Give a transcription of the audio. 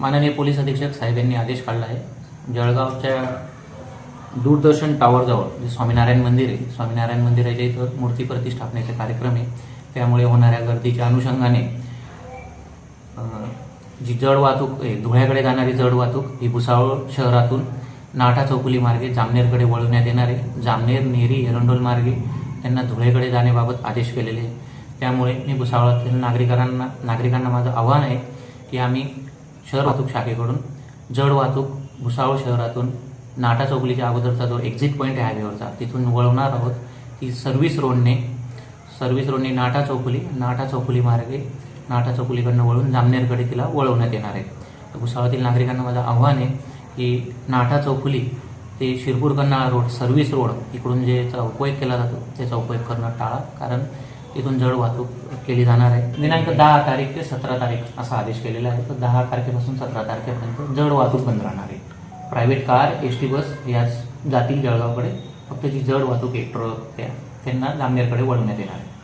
माननीय पोलीस अधीक्षक साहेब यांनी आदेश काढला आहे. जळगावच्या दूरदर्शन टॉवरजवळ जे स्वामीनारायण मंदिर आहे स्वामीनारायण मंदिराच्या इथं मूर्ती प्रतिष्ठापनेचा कार्यक्रम आहे. त्यामुळे होणाऱ्या गर्दीच्या अनुषंगाने जी जड वाहतूक आहे धुळ्याकडे जाणारी जड वाहतूक ही भुसावळ शहरातून नाठा चौकुली मार्गे जामनेरकडे वळवण्यात येणार आहे. जामनेर नेरी एरंडोल मार्गे त्यांना धुळेकडे जाण्याबाबत आदेश केलेले आहे. त्यामुळे मी भुसावळातील नागरिकांना नागरिकांना माझं आव्हान आहे की आम्ही शहर वाहतूक शाखेकडून जड वाहतूक भुसावळ शहरातून नाटा चौकलीच्या अगोदरचा जो एक्झिट पॉईंट आहे हायवेवरचा तिथून वळवणार आहोत ती सर्व्हिस रोडने सर्व्हिस रोडने नाटा चौकुली नाटा चौकुली मार्गे नाटा चौकुलीकडनं वळून जामनेरकडे तिला वळवण्यात येणार आहे. तर भुसावळातील नागरिकांना माझं आव्हान आहे की नाटा चौकुली ते Shirpur Kannala road service road इकडून जे याचा उपयोग केला जातो त्याचा उपयोग करणं टाळा. कारण तिथून जड वाहतूक केली जाणार आहे. दिनांक दहा तारीख ते सतरा तारीख असा आदेश केलेला आहे. तर दहा तारखेपासून सतरा तारखेपर्यंत जड वाहतूक बंद राहणार आहे. Private car S T bus याच जातील जळगावकडे. फक्त जी जड वाहतूक एक ट्रक त्या त्यांना जामनेरकडे वळवण्यात येणार आहे.